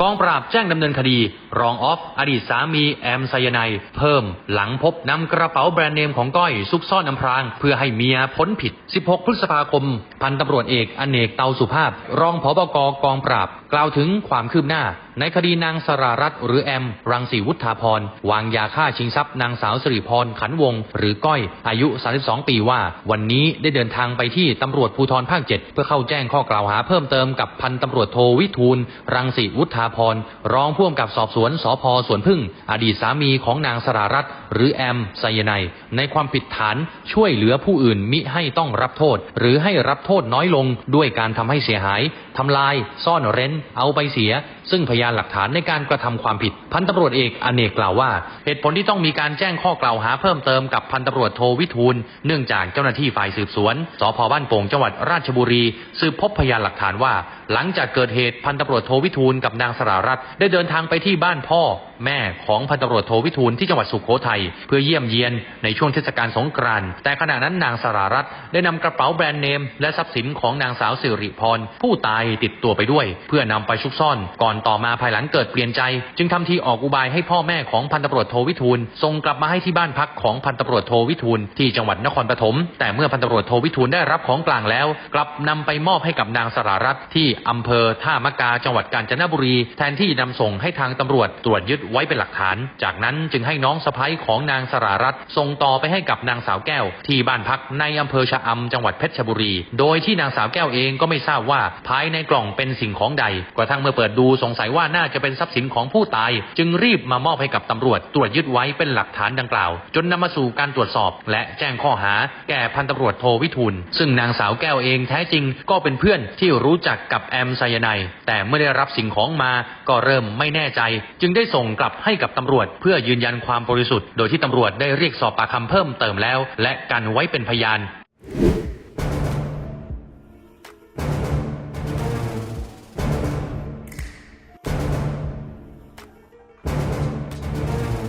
กองปราบแจ้งดำเนินคดี รองออฟ อดีตสามีแอมไซยาไนายเพิ่ม หลังพบนำกระเป๋าแบรนด์เนมของก้อยซุกซ่อนอำพราง เพื่อให้เมียพ้นผิด 16 พฤษภาคม พันตำรวจเอกอเนกเตาสุภาพ รองผบกกองปราบ กล่าวถึงความคืบหน้า ในคดีนางสรารัตหรือแอม รังสีวุฒาพรวางยาฆ่าชิงทรัพย์นางสาวสิริพรขันวง หรือก้อย อายุ 32 ปีว่า วันนี้ได้เดินทางไปที่ตำรวจภูธรภาค 7 เพื่อเข้าแจ้งข้อกล่าวหาเพิ่มเติมกับพันตำรวจโทวิทูล รังสีวุฒาพรรองผู้กำกับสอบสวนสพสวนพึ่ง อดีตสามีของนางสรารัตหรือแอมไซยาไนด์ในความผิดฐานช่วยเหลือผู้อื่นมิให้ต้องรับโทษ หรือให้รับโทษน้อยลงด้วยการทำให้เสียหายทำลายซ่อนเร้น เอาไปเสียซึ่งพยานหลักฐานในการกระทำความผิด พันตำรวจเอกอเนกกล่าวว่า เหตุผลที่ต้องมีการแจ้งข้อกล่าวหาเพิ่มเติมกับพันตำรวจโทวิทูล เนื่องจากเจ้าหน้าที่ฝ่ายสืบสวนสพบ้านโป่งจังหวัดราชบุรี สืบพบพยานหลักฐานว่า หลังจากเกิดเหตุพันตำรวจโทวิทูลกับนางสรารัตน์ได้เดินทางไปที่บ้านพ่อ แม่ของพันตำรวจโทวิทูลที่จังหวัดสุโขทัยเพื่อเยี่ยมเยียนในช่วงเทศกาลสงกรานต์แต่ขณะนั้นนางสรารัตน์ได้นำกระเป๋าแบรนด์เนมและทรัพย์สินของนางสาวสิริพรผู้ตายติดตัวไปด้วย เพื่อนำไปซุกซ่อนก่อนต่อมาภายหลังเกิดเปลี่ยนใจ จึงทำทีออกอุบายให้พ่อแม่ของพันตำรวจโทวิทูลส่งกลับมาให้ที่บ้านพักของพันตำรวจโทวิทูลที่จังหวัดนครปฐมแต่เมื่อพันตำรวจโทวิทูลได้รับของกลางแล้ว กลับนำไปมอบให้กับนางสรารัตน์ที่อำเภอท่ามะกาจังหวัดกาญจนบุรี แทนที่นำส่งให้ทางตำรวจตรวจยึดไว้เป็นหลักฐาน จากนั้นจึงให้น้องสะพ้ยของนางสรารัตน์ส่งต่อไปให้กับนางสาวแก้ว ที่บ้านพักในอำเภอชะอำจังหวัดเพชรบุรี โดยที่นางสาวแก้วเองก็ไม่ทราบว่าภายในกล่องเป็นสิ่งของใดกระทั่งเมื่อเปิดดูสงสัยว่าน่าจะเป็นทรัพย์สินของผู้ตาย จึงรีบมามอบให้กับตำรวจ ตรวจยึดไว้เป็นหลักฐานดังกล่าว จนนำมาสู่การตรวจสอบ และแจ้งข้อหา แก่พันตำรวจโทวิทูลซึ่งนางสาวแก้วเองแท้จริงก็เป็นเพื่อนที่รู้จักกับแอมไซยาไนแต่เมื่อได้รับสิ่งของมาก็เริ่มไม่แน่ใจ จึงได้ส่งกลับให้กับตำรวจ เพื่อยืนยันความบริสุทธิ์ โดยที่ตำรวจได้เรียกสอบปากคำเพิ่มเติมแล้ว และกันไว้เป็นพยาน